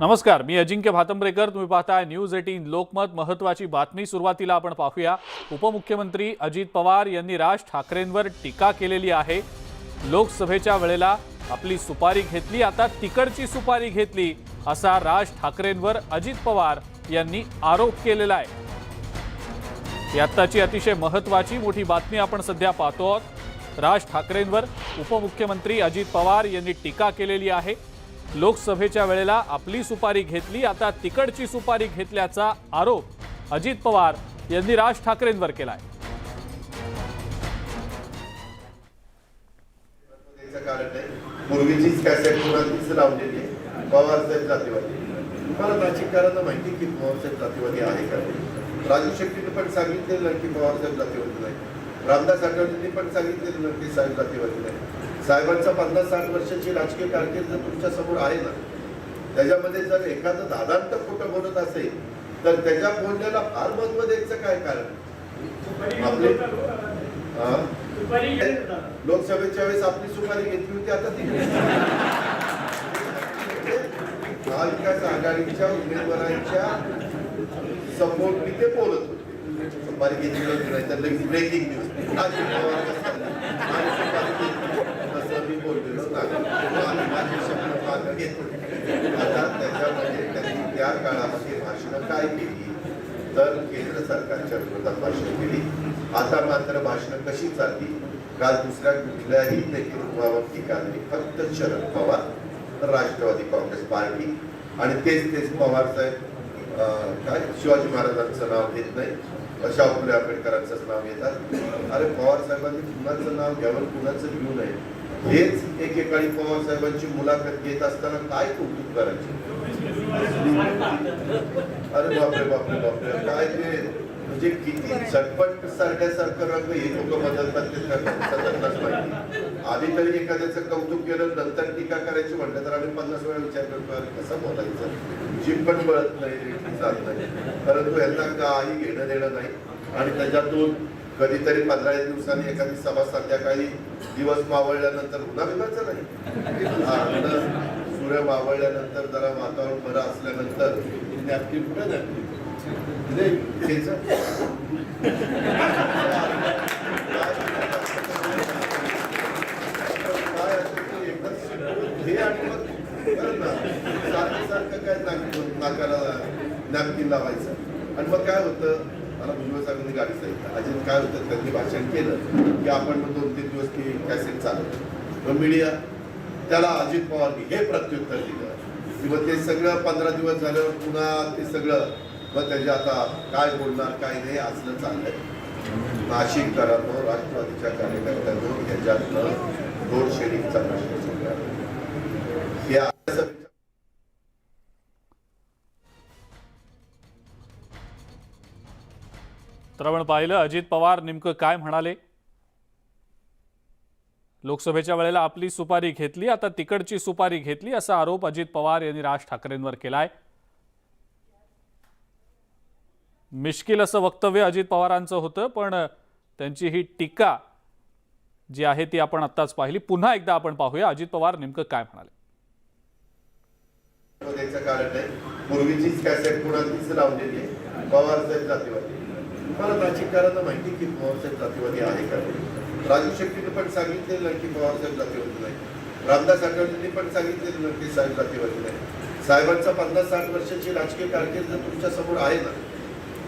नमस्कार मी अजिंक्य भातंब्रेकर. तुम्ही पाहताय न्यूज एटीन लोकमत. महत्वाची बातमी सुरुवातीला आपण पाहूया. उपमुख्यमंत्री अजित पवार यांनी राज ठाकरेंवर टीका केलेली आहे. लोकसभेच्या वेळेला आपली सुपारी घेतली आता तिकडची सुपारी घेतली असा राज ठाकरेंवर अजित पवार यांनी आरोप केलेला आहे. ही आत्ताची अतिशय महत्वाची मोठी बातमी आपण सध्या पाहतो आहोत. राज ठाकरेंवर उपमुख्यमंत्री अजित पवार यांनी टीका केलेली आहे. लोकसभेच्या वेळेला आपली सुपारी घेतली आता तिकडची सुपारी घेतल्याचा आरोप अजित पवार यांनी राज ठाकरेंवर केला आहे पूर्वीचीच कॅसेट कुणाचीच लावलेली आहे पवार जातीवादी. तुम्हाला नाशिककरांना माहिती की पवारसाहेब जातीवादी आहे का राजू शेट्टीने पण सांगितलेलं की पवारसाहेब जातीवादी नाही. रामदास आठवलेंनी पण सांगितलेलं की साहेब जातीवादी नाही. साहेबांचा पन्नास साठ वर्षाची राजकीय कारकीर्द तुमच्यासमोर आहे ना? त्याच्यामध्ये जर एखादं दादांत खोटं बोलत असेल तर त्याच्या बोलण्याला फार महत्त्व द्यायचं काय कारण? आपले हा? लोकसभेच्या वेळेस आपली सुपारी घेतली होती आता ती महाविकास आघाडीच्या उमेदवारांच्या सपोर्ट मी ते बोलत होते. सुपारी घेतली होती नाही तर ब्रेकिंग न्यूज मी बोललेलो नाही. आणि माझी शपथ घेतो. आता त्याच्यामध्ये त्यांनी त्या काळामध्ये भाषणं काय केली? तर केंद्र सरकारच्या विरोधात भाषण केली. आता मात्र भाषणं कशी चालली? काल दुसऱ्या कुठल्याही नेतृत्वावर टीका नाही फक्त शरद पवार राष्ट्रवादी काँग्रेस पार्टी आणि तेच तेच पवार साहेब काय? शिवाजी महाराजांचं नाव घेत नाही. शाहू फुले आंबेडकरांचंच नाव घेतात. अरे पवार साहेबांनी कुणाचं नाव घ्यावं कुणाचं घेऊ नये? हेच एकेकाळी पवार साहेबांची मुलाखत घेत असताना काय कौतुक करायचे? अरे बापरे बापरे बापरे. काय ते? म्हणजे किती झटपट सारख्यासारखं रंग हे लोक बदलतात ते सगळ्यांनाच माहिती. आधी तरी एखाद्याचं कौतुक केलं नंतर टीका करायची म्हटलं तर आम्ही पन्नास वेळा विचार करतो अरे कसं बोलायचं? जिम पण बळत नाही चालत नाही. परंतु यांना काही घेणं देणं नाही. आणि त्याच्यातून कधीतरी पंधरा दिवसांनी एखादी सभा संध्याकाळी दिवस मावळल्यानंतर पुन्हा विकायचं नाही सूर्य मावळल्यानंतर जरा वातावरण बरं असल्यानंतर नॅपकिन कुठे नॅपकिन म्हणजे काय आणि मग सारखं सारखं काय नाकाला नॅपकिन लावायचं. आणि मग काय होतं? मला भुजबळ साहेबांनी गाडी सांगितलं. अजित काय होतं? त्यांनी भाषण केलं की आपण मग दोन तीन दिवस ती कॅसेट चालवतो. मग मीडिया त्याला अजित पवारनी हे प्रत्युत्तर दिलं. किंवा ते सगळं पंधरा दिवस झाल्यावर पुन्हा ते सगळं. मग त्याचे आता काय बोलणार काय नाही असलं चाललंय. नाशिक करानो राष्ट्रवादीच्या कार्यकर्त्यांनो याच्यातनं दोन शेडिंगचा प्रश्न सुटला हे तर आपण पाहिलं अजित पवार नेमकं काय म्हणाले? लोकसभेच्या वेळेला आपली सुपारी घेतली आता तिकडची सुपारी घेतली असा आरोप अजित पवार यांनी राज ठाकरेंवर केलाय. मिश्किल असं वक्तव्य अजित पवारांचं होतं पण त्यांची ही टीका जी आहे ती आपण आत्ताच पाहिली. पुन्हा एकदा आपण पाहूया अजित पवार नेमकं काय म्हणाले. कारण पूर्वीचीच कॅसेट कुणाचीच लावलेली पवार साहेब जातीवादी तुम्हाला नाशिककरांना माहिती की पवार साहेब जातीवादी आहे का राजू शेट्टीने पण सांगितलेलं की पवार साहेब जातीवादी नाही. रामदास आठवलेंनी पण सांगितलेलं की साहेब जातीवादी नाही. साहेबांचा पन्नास साठ वर्षाची राजकीय कारकीर्द तुमच्यासमोर आहे ना?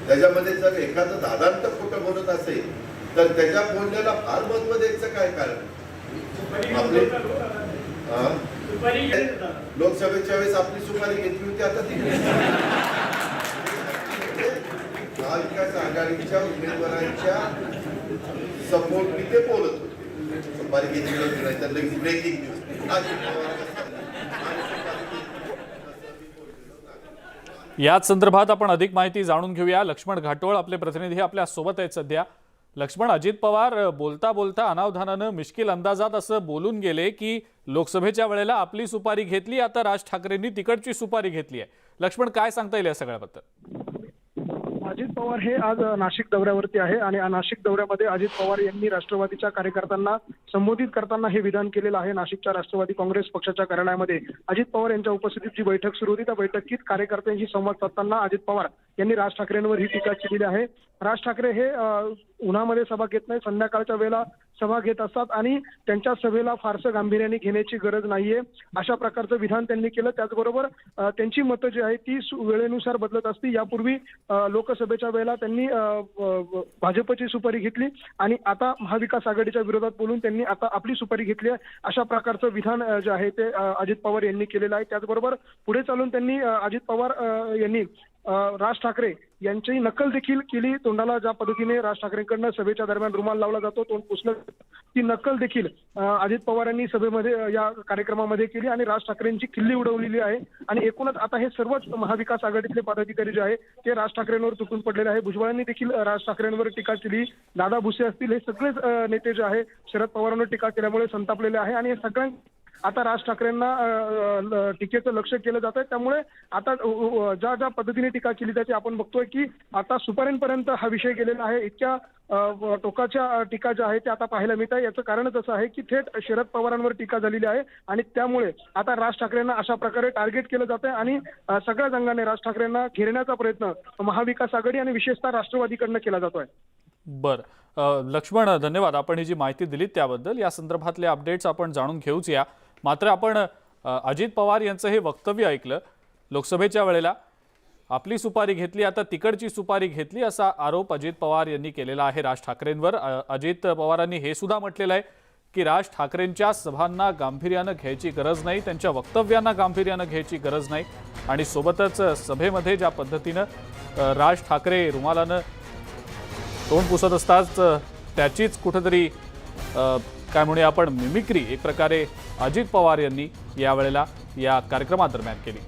त्याच्यामध्ये जर एखादं दादांत खोटं बोलत असेल तर त्याच्या बोलण्याला फार महत्त्व द्यायचं काय कारण? आपले? लोकसभेच्या वेळेस आपली सुपारी घेतली होती आता ती महाविकास आघाडीच्या उमेदवारांच्या सपोर्ट मी ते बोलत होते. सुपारी घेतली नाही तर लगेच ब्रेकिंग न्यूज याच संदर्भात आपण अधिक माहिती जाणून घेऊया. लक्ष्मण घाटोळ आपले प्रतिनिधी आपल्यासोबत आहेत सध्या. लक्ष्मण अजित पवार बोलता बोलता अनावधानानं मिश्किल अंदाजात असं बोलून गेले की लोकसभेच्या वेळेला आपली सुपारी घेतली आता राज ठाकरेंनी तिकडची सुपारी घेतली आहे. लक्ष्मण काय सांगता येईल या सगळ्याबद्दल? अजित पवार हे आज नाशिक दौऱ्यावरती आहे आणि नाशिक दौऱ्यामध्ये अजित पवार यांनी राष्ट्रवादीच्या कार्यकर्त्यांना संबोधित करताना हे विधान केलेलं आहे. नाशिकच्या राष्ट्रवादी काँग्रेस पक्षाच्या कार्यालयामध्ये अजित पवार यांच्या उपस्थितीत जी बैठक सुरू होती त्या बैठकीत कार्यकर्त्यांशी संवाद साधताना अजित पवार यांनी राज ठाकरेंवर ही टीका केलेली आहे. राज ठाकरे हे उन्हामध्ये सभा घेत नाही संध्याकाळच्या वेळेला सभा घेत असतात आणि त्यांच्या सभेला फारसं गांभीर्याने घेण्याची गरज नाहीये. अशा प्रकारचं विधान त्यांनी केलं. त्याचबरोबर त्यांची मतं जी आहेत ती सु- वेळेनुसार बदलत असती. यापूर्वी लोकसभेच्या वेळेला त्यांनी भाजपची सुपारी घेतली आणि आता महाविकास आघाडीच्या विरोधात बोलून त्यांनी आता आपली सुपारी घेतली आहे. अशा प्रकारचं विधान जे आहे ते अजित पवार यांनी केलेलं आहे. त्याचबरोबर पुढे चालून त्यांनी अजित पवार यांनी राज ठाकरे यांची नकल देखील केली तोंडाला ज्या पद्धतीने राज ठाकरेंकडनं सभेच्या दरम्यान रुमाल लावला जातो तोंड पुसलं ती नक्कल देखील अजित पवार यांनी सभेमध्ये या कार्यक्रमामध्ये केली आणि राज ठाकरेंची किल्ली उडवलेली आहे. आणि एकूणच आता हे सर्वच महाविकास आघाडीतले पदाधिकारी जे आहे ते राज ठाकरेंवर तुटून पडलेले आहे. भुजबळांनी देखील राज ठाकरेंवर टीका केली. दादा भुसे असतील हे सगळेच नेते जे आहे शरद पवारांवर टीका केल्यामुळे संतापलेले आहे. आणि हे सगळ्यां आता राज ठाकरेंना टीकेचं लक्ष केलं जात आहे. त्यामुळे आता ज्या ज्या पद्धतीने टीका केली जाते आपण बघतोय की आता सुपारींपर्यंत हा विषय गेलेला आहे. इतक्या टोकाच्या टीका ज्या आहेत त्या आता पाहायला मिळत आहे. याचं कारणच असं आहे की थेट शरद पवारांवर टीका झालेली आहे आणि त्यामुळे आता राज ठाकरेंना अशा प्रकारे टार्गेट केलं जात आहे आणि सगळ्या संघाने राज ठाकरेंना घेरण्याचा प्रयत्न महाविकास आघाडी आणि विशेषतः राष्ट्रवादीकडनं केला जातोय बर. लक्ष्मण धन्यवाद. आपण ही जी माहिती दिली त्याबद्दल या संदर्भातले अपडेट्स आपण जाणून घेऊच या. मात्र आपण अजित पवार यांचं हे वक्तव्य ऐकलं लोकसभेच्या वेळेला आपली सुपारी घेतली आता तिकडची सुपारी घेतली असा आरोप अजित पवार यांनी केलेला आहे राज ठाकरेंवर. अजित पवारांनी हे सुद्धा म्हटलेलं आहे की राज ठाकरेंच्या सभांना गांभीर्यानं घ्यायची गरज नाही त्यांच्या वक्तव्यांना गांभीर्यानं घ्यायची गरज नाही आणि सोबतच सभेमध्ये ज्या पद्धतीनं राज ठाकरे रुमालानं तोंड पुसत असताच त्याचीच कुठंतरी काय म्हणूया आपण मिमिक्री एक प्रकारे अजित पवार यांनी यावेळेला या कार्यक्रमादरम्यान केली.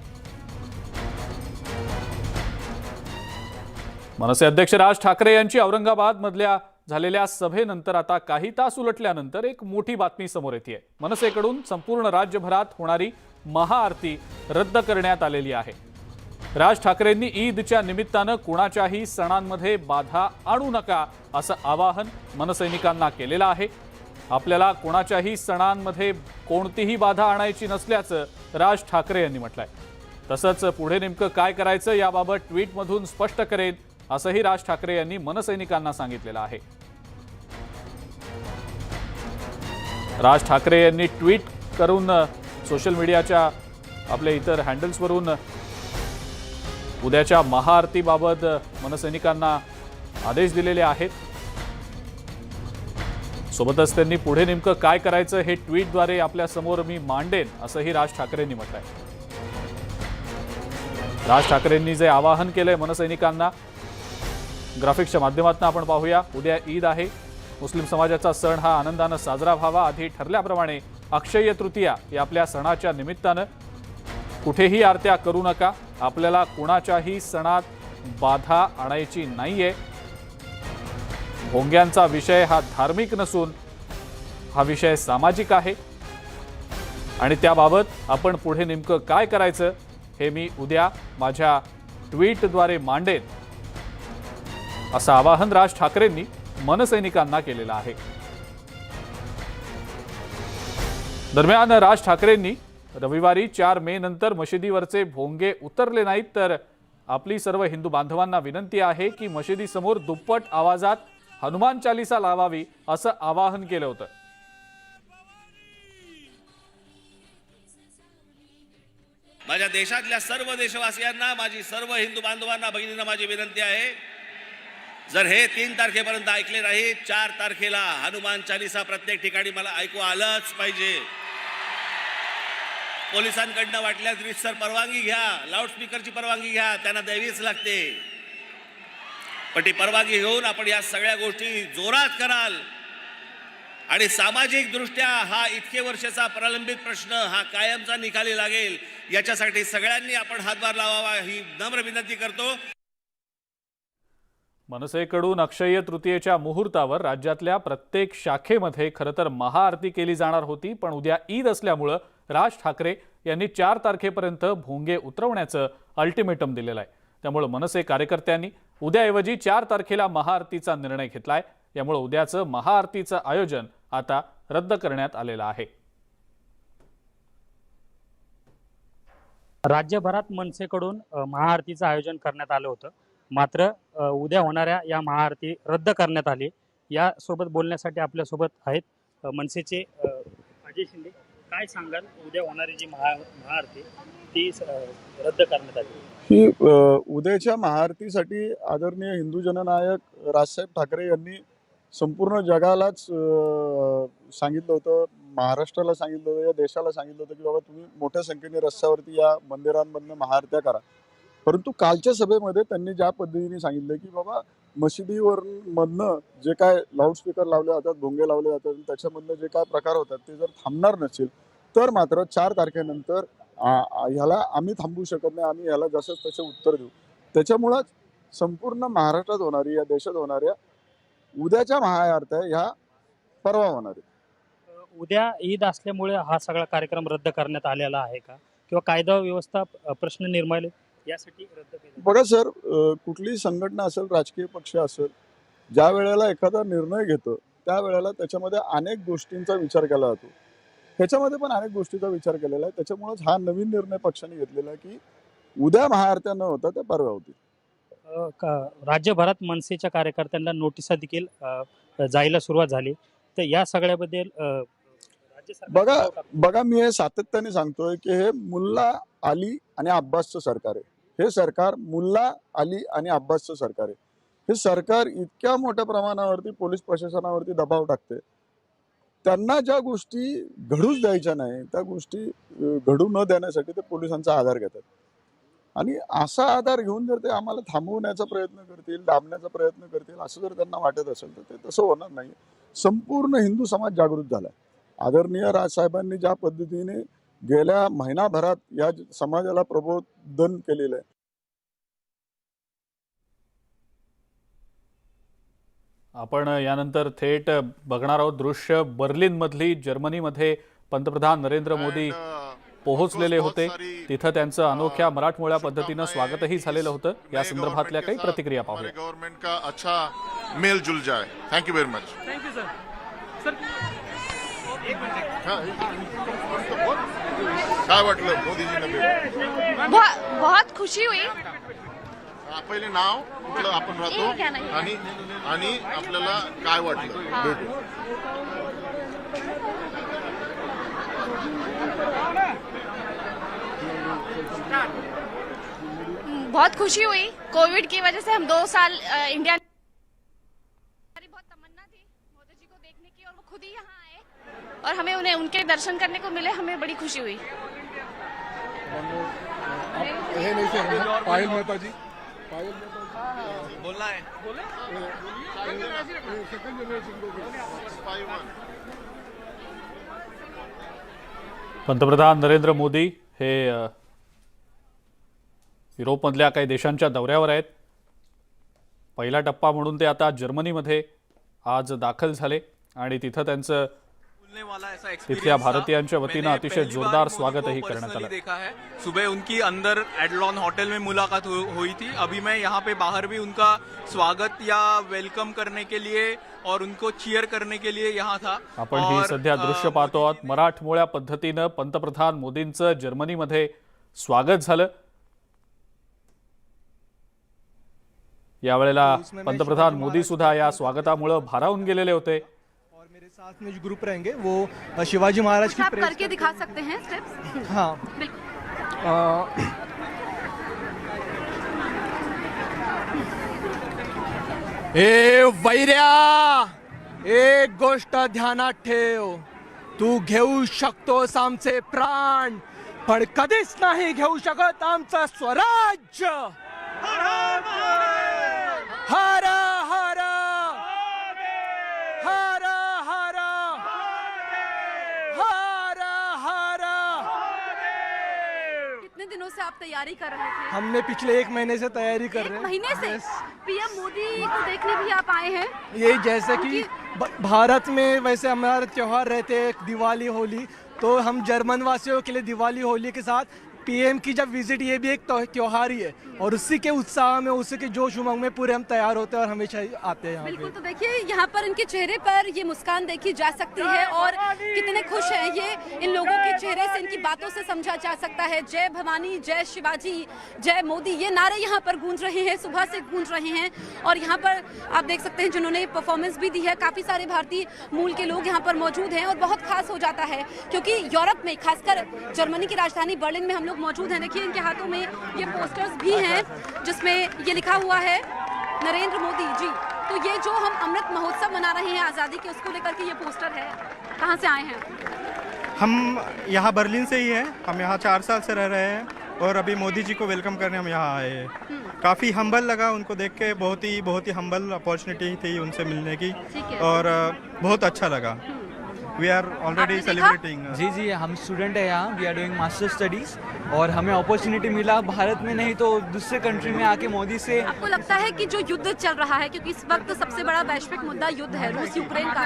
मनसे अध्यक्ष राज ठाकरे यांची औरंगाबादमधल्या झालेल्या सभेनंतर आता काही तास उलटल्यानंतर एक मोठी बातमी समोर येते मनसेकडून संपूर्ण राज्यभरात होणारी महाआरती रद्द करण्यात आलेली आहे. राज ठाकरेंनी ईदच्या निमित्तानं कुणाच्याही सणांमध्ये बाधा आणू नका असं आवाहन मनसैनिकांना केलेलं आहे. आपल्याला कोणाच्याही सणांमध्ये कोणतीही बाधा आणायची नसल्याचं राज ठाकरे यांनी म्हटलंय. तसंच पुढे नेमकं काय करायचं याबाबत ट्विटमधून स्पष्ट करेन असंही राज ठाकरे यांनी मनसैनिकांना सांगितलेलं आहे. राज ठाकरे यांनी ट्विट करून सोशल मीडियाच्या आपल्या इतर हँडल्सवरून उद्याच्या महाआरतीबाबत मनसैनिकांना आदेश दिलेले आहेत. सोबतच त्यांनी पुढे नेमकं काय करायचं हे ट्विटद्वारे आपल्यासमोर मी मांडेन असंही राज ठाकरेंनी म्हटलं आहे राज ठाकरेंनी जे आवाहन केलंय मनसैनिकांना ग्राफिक्सच्या माध्यमातून आपण पाहूया. उद्या ईद आहे. मुस्लिम समाजाचा सण हा आनंदानं साजरा व्हावा आधी ठरल्याप्रमाणे अक्षय तृतीया या आपल्या सणाच्या निमित्तानं. कुठेही आरत्या करू नका. आपल्याला कुणाच्याही सणात बाधा आणायची नाहीये. भोंग्यांचा विषय हा धार्मिक नसून हा विषय सामाजिक आहे. आणि त्याबाबत आपण पुढे नेमकं काय करायचं हे मी उद्या माझ्या ट्विटद्वारे मांडेन असं आवाहन राज ठाकरेंनी मनसैनिकांना केलेलं आहे. दरम्यान राज ठाकरेंनी रविवारी चार मे नंतर मशिदीवरचे भोंगे उतरले नाहीत तर आपली सर्व हिंदू बांधवांना विनंती आहे की मशिदीसमोर दुप्पट आवाजात हनुमान चालिसा लावावी असं आवाहन केलं होतं. माझ्या देशातल्या सर्व देशवासियांना माझी सर्व हिंदू बांधवांना भगिनींना माझी विनंती आहे. जर हे तीन तारखेपर्यंत ऐकले नाही चार तारखेला हनुमान चालिसा प्रत्येक ठिकाणी मला ऐकू आलंच पाहिजे. पोलिसांकडनं वाटल्यास रितसर परवानगी घ्या लाऊडस्पीकरची परवानगी घ्या त्यांना द्यावीच लागते. पण ती परवानगी घेऊन आपण या सगळ्या गोष्टी जोरात कराल. आणि सामाजिक दृष्ट्या हा इतके वर्षाचा प्रलंबित प्रश्न हा कायमचा निकाली लागेल. याच्यासाठी सगळ्यांनी आपण हातभार लावावा ही नम्र विनंती करतो. मनसेकडून अक्षय तृतीयेच्या मुहूर्तावर राज्यातल्या प्रत्येक शाखेमध्ये खरं तर महाआरती केली जाणार होती पण उद्या ईद असल्यामुळं राज ठाकरे यांनी चार तारखेपर्यंत भोंगे उतरवण्याचं अल्टिमेटम दिलेलं आहे. त्यामुळे मनसे कार्यकर्त्यांनी उद्याऐवजी चार तारखेला महाआरतीचा निर्णय घेतलाय. यामुळे उद्याचं महाआरतीचं आयोजन आता रद्द करण्यात आलेलं आहे. राज्यभरात मनसेकडून महाआरतीचं आयोजन करण्यात आलं होतं. मात्र उद्या होणाऱ्या या महाआरती रद्द करण्यात आली. यासोबत बोलण्यासाठी आपल्यासोबत आहेत मनसेचे अजय शिंदे. काय सांगाल? उद्या होणारी जी महा महाआरती ती रद्द करण्यात आली. ही उद्याच्या महाआरतीसाठी आदरणीय हिंदू जननायक राजसाहेब ठाकरे यांनी संपूर्ण जगालाच सांगितलं होतं महाराष्ट्राला सांगितलं होतं या देशाला सांगितलं होतं की बाबा तुम्ही मोठ्या संख्येने रस्त्यावरती या मंदिरांमधनं महाआरत्या करा. परंतु कालच्या सभेमध्ये त्यांनी ज्या पद्धतीने सांगितलं की बाबा मशिदीवर मधनं जे काय लाऊडस्पीकर लावले जातात भोंगे लावले जातात त्याच्यामधनं जे काय प्रकार होतात ते जर थांबणार नसेल तर मात्र चार तारखेनंतर ह्याला आम्ही थांबवू शकत नाही. आम्ही ह्याला जसंच त्याचे उत्तर देऊ. त्याच्यामुळंच संपूर्ण महाराष्ट्रात होणारी या देशात होणाऱ्या उद्याच्या महाआरत्या ह्या परवा होणार उद्या ईद असल्यामुळे हा सगळा कार्यक्रम रद्द करण्यात आलेला आहे का? किंवा कायदा व्यवस्था प्रश्न निर्माण यासाठी रद्द केला बघा सर कुठलीही संघटना असेल राजकीय पक्ष असेल ज्या वेळेला एखादा निर्णय घेतो त्यावेळेला त्याच्यामध्ये अनेक गोष्टींचा विचार केला जातो. ह्याच्यामध्ये पण अनेक गोष्टींचा विचार केलेला आहे. त्याच्यामुळेच हा नवीन निर्णय पक्षाने घेतलेला आहे की उद्या महाआरत्या न होता त्या परवा होतील. राज्यभरात मनसेच्या कार्यकर्त्यांना नोटिसा देखील जायला सुरुवात झाली. तर या सगळ्याबद्दल बघा. बघा मी हे सातत्याने सांगतोय की हे मुल्ला अली आणि अब्बासचं सरकार आहे. हे सरकार मुल्ला अली आणि अब्बासचं सरकार आहे. हे सरकार इतक्या मोठ्या प्रमाणावरती पोलीस प्रशासनावरती दबाव टाकते. त्यांना ज्या गोष्टी घडूच द्यायच्या नाही त्या गोष्टी घडू न देण्यासाठी ते पोलिसांचा आधार घेतात. आणि असा आधार घेऊन जर ते आम्हाला थांबवण्याचा प्रयत्न करतील दाबण्याचा प्रयत्न करतील असं जर त्यांना वाटत असेल तर ते तसं होणार नाही. संपूर्ण हिंदू समाज जागृत झाला आदरणीय राजसाहेबांनी ज्या पद्धतीने गेल्या महिनाभरात या समाजाला प्रबोधन केलेलं आहे आपण यानंतर थेट बघणार आहोत दृश्य बर्लिनमधली जर्मनीमध्ये पंतप्रधान नरेंद्र मोदी पोहोचलेले होते तिथं त्यांचं अनोख्या मराठमोळ्या पद्धतीनं स्वागतही झालेलं होतं या संदर्भातल्या काही प्रतिक्रिया पाहूया गवर्नमेंट का अच्छा मेल जुल जाए thank you very much thank you sir sir काय वाटलं मोदीजींना भेटून? बहुत खुशी हुई पहिले नाव कुठलं आपण राहतो ठीक आणि आणि आपल्याला काय वाटलं? भेटून बहुत खुशी हुई कोविड की वजह से हम दो साल इंडिया हमारी बहुत तमन्ना थी मोदी जी को देखने की और वो खुद ही यहाँ आए। और हमें उन्हें उनके दर्शन करने को मिले हमें बड़ी खुशी हुई। पायल मेहता जी बोलना है। पंतप्रधान नरेंद्र मोदी हे युरोपमधल्या काही देशांच्या दौऱ्यावर आहेत. पहिला टप्पा म्हणून ते आता जर्मनीमध्ये आज दाखल झाले आणि तिथं त्यांचं था। भारतीयांच्या वतीनं अतिशय जोरदार स्वागतही करण्यात आलं देखा है। सुबह उनकी अंदर एडलॉन होटल में मुलाकात हु- हुई थी। अभी मैं यहाँ पे बाहर भी उनका स्वागत या वेलकम करने के लिए और उनको चीयर करने के लिए यहाँ था। आपण ही सध्या दृश्य पाहतो आहोत. मराठमोळ्या पद्धतीनं पंतप्रधान मोदींचं जर्मनीमध्ये स्वागत झालं. यावेळेला पंतप्रधान मोदी सुद्धा या स्वागतामुळं भारावून गेलेले होते. साथ में जो ग्रुप रहेंगे वो शिवाजी महाराज की आप प्रेस करके दिखा सकते हैं स्टेप्स हाँ। बिल्कुल। ए वैर्या एक गोष्ट ध्यानात ठेव. तू घेऊ शकतोस आमचे प्राण पण कधीच नाही घेऊ शकत आमचं स्वराज्य. हर हर हर से आप तैयारी कर रहे थे? हमने पिछले एक महीने से तैयारी कर रहे हैं। महीने से? पीएम मोदी को देखने भी आप आए हैं। यही जैसे कि भारत में वैसे हमारे त्यौहार रहते हैं दिवाली होली। तो हम जर्मन वासियों के लिए दिवाली होली के साथ पीएम की जब विज़िट ये भी एक त्यों- त्योहार ही है। और उसी के उत्साह में उसी के जोश उमंग में पूरे हम तैयार होते हैं और हमेशा आते हैं बिल्कुल तो देखिए यहाँ पर इनके चेहरे पर ये मुस्कान देखी जा सकती है और कितने खुश हैं ये इन लोगों के चेहरे से इनकी बातों से समझा जा सकता है। जय भवानी जय शिवाजी जय मोदी ये नारे यहाँ पर गूंज रहे हैं सुबह से गूंज रहे हैं। और यहाँ पर आप देख सकते हैं जिन्होंने परफॉर्मेंस भी दी है। काफ़ी सारे भारतीय मूल के लोग यहाँ पर मौजूद हैं और बहुत खास हो जाता है क्योंकि यूरोप में खासकर जर्मनी की राजधानी बर्लिन में हम लोग मौजूद हैं। देखिए इनके हाथों में ये पोस्टर्स भी हैं जिसमें ये लिखा हुआ है नरेंद्र मोदी जी। तो ये जो हम अमृत महोत्सव मना रहे हैं आज़ादी के उसको लेकर के ये पोस्टर है। कहाँ से आए हैं? हम यहाँ बर्लिन से ही हैं। हम यहाँ चार साल से रह रहे हैं और अभी मोदी जी को वेलकम करने हम यहाँ आए हैं। काफ़ी हम्बल लगा उनको देख के बहुत ही बहुत ही हम्बल अपॉर्चुनिटी थी उनसे मिलने की और बहुत अच्छा लगा। वी आर ऑलरेडी सेलिब्रेटिंग जी जी हम स्टूडेंट है यहाँ. We are doing master studies और हमें अपॉर्चुनिटी मिला भारत में नहीं तो दूसरे कंट्री में आके मोदी से आपको लगता है कि जो युद्ध चल रहा है क्योंकि इस वक्त सबसे बड़ा वैश्विक मुद्दा युद्ध है रूस यूक्रेन का.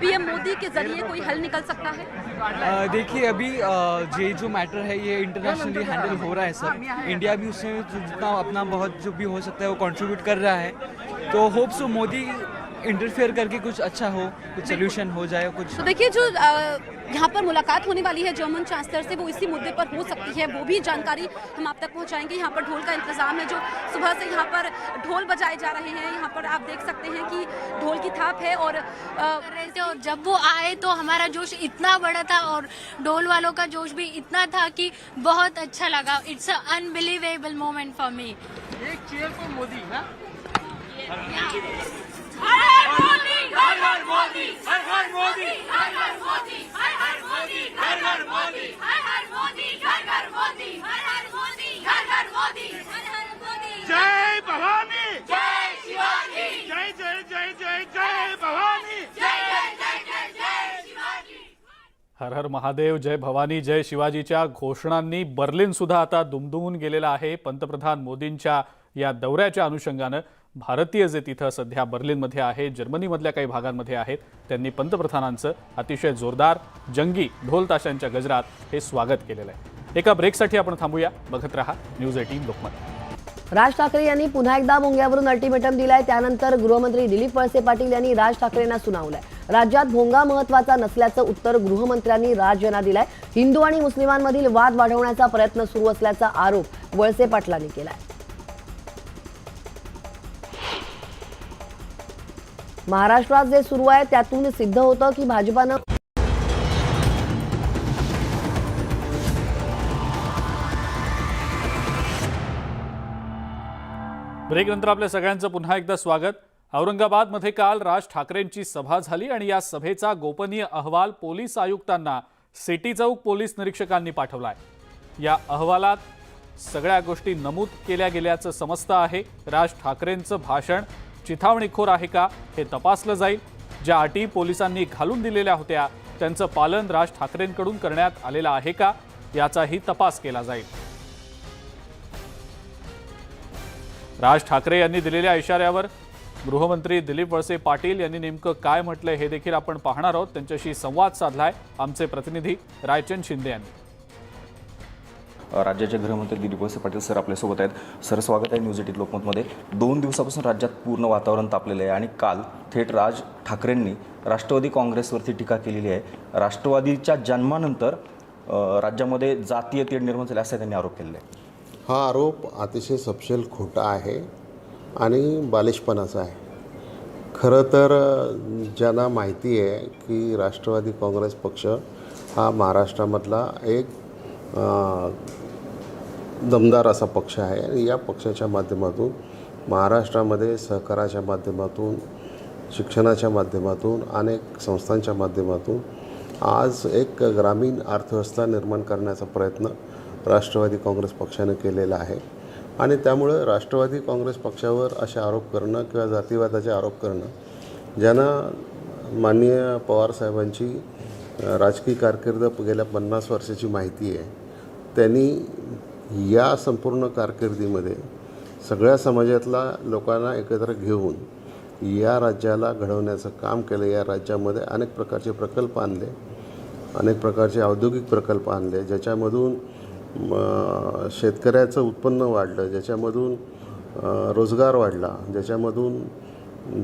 पीएम मोदी के ज़रिए कोई हल निकल सकता है? देखिए अभी ये जो मैटर है ये इंटरनेशनली हैंडल हो रहा है सर इंडिया भी उसमें जितना अपना बहुत जो भी हो सकता है वो कंट्रीब्यूट कर रहा है. तो होप सो मोदी इंटरफेयर करके कुछ अच्छा हो कुछ सोल्यूशन हो जाए कुछ तो देखिए जो यहाँ पर मुलाकात होने वाली है जर्मन चांसलर से वो इसी मुद्दे पर हो सकती है वो भी जानकारी हम आप तक पहुँचाएँगे। यहाँ पर ढोल का इंतज़ाम है जो सुबह से यहाँ पर ढोल बजाए जा रहे हैं। यहाँ पर आप देख सकते हैं कि ढोल की थाप है और तो जब वो आए तो हमारा जोश इतना बड़ा था और ढोल वालों का जोश भी इतना था कि बहुत अच्छा लगा। It's unbelievable moment for me एक चेयर फॉर मोदी ना जय भवानी जय शिवाजी जय जय जय जय जय भवानी हर हर महादेव जय भवानी जय शिवाजीच्या घोषणांनी बर्लिन सुद्धा आता दुमदुमून गेलेला आहे पंतप्रधान मोदींच्या या दौऱ्याच्या अनुषंगानं. भारतीय जे तिथं सध्या बर्लिनमध्ये आहे जर्मनीमधल्या काही भागांमध्ये आहेत त्यांनी पंतप्रधानांचं अतिशय जोरदार जंगी ढोल ताशांच्या गजरात हे स्वागत केलेलं आहे. एका ब्रेकसाठी आपण थांबूया. बघत रहा न्यूज एटीन लोकमत. राज ठाकरे यांनी पुन्हा एकदा भोंग्यावरून अल्टिमेटम दिलाय. त्यानंतर गृहमंत्री दिलीप वळसे पाटील यांनी राज ठाकरेंना सुनावलंय. राज्यात भोंगा महत्त्वाचा नसल्याचं उत्तर गृहमंत्र्यांनी राज यांना दिलंय. हिंदू आणि मुस्लिमांमधील वाद वाढवण्याचा प्रयत्न सुरू असल्याचा आरोप वळसे पाटलांनी केलाय. महाराष्ट्रात जे सुरू आहे त्यातून सिद्ध होतं की भाजपानं ब्रेकनंतर आपल्या सगळ्यांचं पुन्हा एकदा स्वागत. औरंगाबादमध्ये काल राज ठाकरेंची सभा झाली आणि या सभेचा गोपनीय अहवाल पोलीस आयुक्तांना सिटी चौक पोलीस निरीक्षकांनी पाठवलाय. या अहवालात सगळ्या गोष्टी नमूद केल्या गेल्याचं समजतं आहे. राज ठाकरेंचं भाषण चिथावणीखोर आहे का हे तपासलं जाईल. ज्या अटी पोलिसांनी घालून दिलेल्या होत्या त्यांचं पालन राज ठाकरेंकडून करण्यात आलेलं आहे का याचाही तपास केला जाईल. राज ठाकरे यांनी दिलेल्या इशाऱ्यावर गृहमंत्री दिलीप वळसे पाटील यांनी नेमकं काय म्हटलंय हे देखील आपण पाहणार आहोत. त्यांच्याशी संवाद साधलाय आमचे प्रतिनिधी रायचंद शिंदे यांनी. राज्याचे गृहमंत्री दिलीप वळसे पाटील सर आपल्यासोबत आहेत. सर स्वागत आहे न्यूज एटीन लोकमतमध्ये. दोन दिवसापासून राज्यात पूर्ण वातावरण तापलेलं आहे आणि काल थेट राज ठाकरेंनी राष्ट्रवादी काँग्रेसवरती टीका केलेली आहे. राष्ट्रवादीच्या जन्मानंतर राज्यामध्ये जातीय तेढ निर्माण झाले असा त्यांनी आरोप केलेला आहे. हा आरोप अतिशय सपशेल खोटा आहे आणि बालिशपणाचा आहे. खरं तर ज्यांना माहिती आहे की राष्ट्रवादी काँग्रेस पक्ष हा महाराष्ट्रामधला एक दमदार असा पक्ष आहे आणि या पक्षाच्या माध्यमातून महाराष्ट्रामध्ये सहकाराच्या माध्यमातून शिक्षणाच्या माध्यमातून अनेक संस्थांच्या माध्यमातून आज एक ग्रामीण अर्थव्यवस्था निर्माण करण्याचा प्रयत्न राष्ट्रवादी काँग्रेस पक्षाने केलेला आहे. आणि त्यामुळं राष्ट्रवादी काँग्रेस पक्षावर असे आरोप करणं किंवा जातीवादाचे आरोप करणं ज्यांना माननीय पवारसाहेबांची राजकीय कारकीर्द गेल्या पन्नास वर्षाची माहिती आहे त्यांनी या संपूर्ण कारकिर्दीमध्ये सगळ्या समाजातला लोकांना एकत्र घेऊन या राज्याला घडवण्याचं काम केलं. या राज्यामध्ये अनेक प्रकारचे प्रकल्प आणले अनेक प्रकारचे औद्योगिक प्रकल्प आणले ज्याच्यामधून शेतकऱ्याचं उत्पन्न वाढलं ज्याच्यामधून रोजगार वाढला ज्याच्यामधून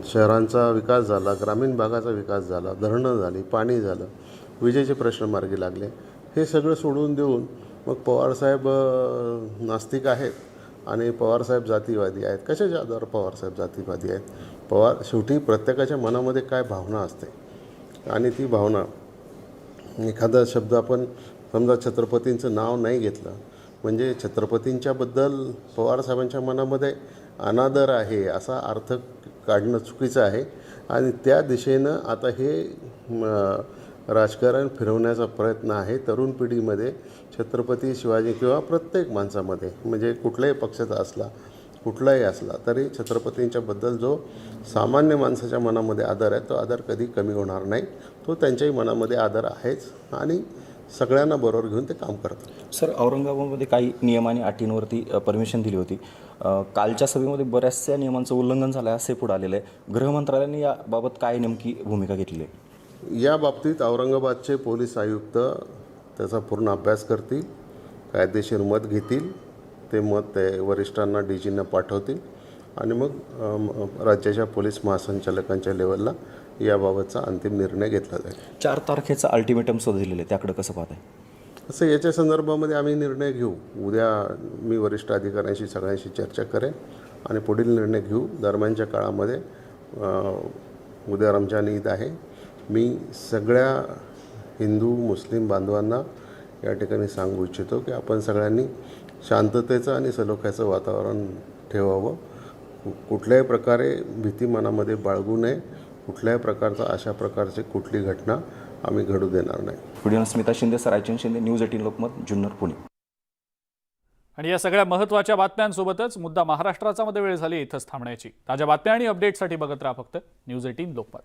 शहरांचा विकास झाला ग्रामीण भागाचा विकास झाला धरणं झाली पाणी झालं विजेचे प्रश्न मार्गी लागले. हे सगळं सोडून देऊन मग पवारसाहेब नास्तिक आहेत आणि पवारसाहेब जातीवादी आहेत. कशाच्या आधार पवारसाहेब जातीवादी आहेत? पवार शेवटी प्रत्येकाच्या मनामध्ये काय भावना असते? आणि ती भावना एखादा शब्द आपण समजा छत्रपतींचं नाव नाही घेतलं म्हणजे छत्रपतींच्याबद्दल पवारसाहेबांच्या मनामध्ये अनादर आहे असा अर्थ काढणं चुकीचं आहे. आणि त्या दिशेनं आता हे राजकारण फिरवण्याचा प्रयत्न आहे. तरुण पिढीमध्ये छत्रपती शिवाजी किंवा प्रत्येक माणसामध्ये म्हणजे कुठल्याही पक्षाचा असला कुठलाही असला तरी छत्रपतींच्याबद्दल जो सामान्य माणसाच्या मनामध्ये आदर आहे तो आदर कधी कमी होणार नाही. तो त्यांच्याही मनामध्ये आदर आहेच आणि सगळ्यांना बरोबर घेऊन ते काम करतात. सर औरंगाबादमध्ये काही नियम आणि अटींवरती परमिशन दिली होती. कालच्या सभेमध्ये बऱ्याचशा नियमांचं उल्लंघन झालं आहे असे पुढे आलेलं आहे. गृहमंत्रालयाने याबाबत काय नेमकी भूमिका घेतली आहे? या बाबतीत औरंगाबादचे पोलीस आयुक्त त्याचा पूर्ण अभ्यास करतील कायदेशीर मत घेतील ते मत ते वरिष्ठांना डी जींना पाठवतील आणि मग राज्याच्या पोलीस महासंचालकांच्या लेवलला याबाबतचा अंतिम निर्णय घेतला जाईल. चार तारखेचा अल्टिमेटम सुद्धा दिलेलं आहे त्याकडे कसं पाहत आहे असं याच्या संदर्भामध्ये आम्ही निर्णय घेऊ. उद्या मी वरिष्ठ अधिकाऱ्यांशी सगळ्यांशी चर्चा करेन आणि पुढील निर्णय घेऊ. दरम्यानच्या काळामध्ये उद्या रमजान ईद आहे. मी सगळ्या हिंदू मुस्लिम बांधवांना या ठिकाणी सांगू इच्छितो की आपण सगळ्यांनी शांततेचं आणि सलोख्याचं वातावरण ठेवावं. कुठल्याही प्रकारे भीती मनामध्ये बाळगू नये. कुठल्याही प्रकारचा अशा प्रकारची कुठली घटना आम्ही घडू देणार नाही. व्हिडिओ स्मिता शिंदे सर रायचंद शिंदे न्यूज एटीन लोकमत जुन्नर पुणे. आणि या सगळ्या महत्त्वाच्या बातम्यांसोबतच मुद्दा महाराष्ट्राचा मध्ये वेळ झाली इथंच थांबण्याची. ताज्या बातम्या आणि अपडेटसाठी बघत राहा फक्त न्यूज एटीन लोकमत.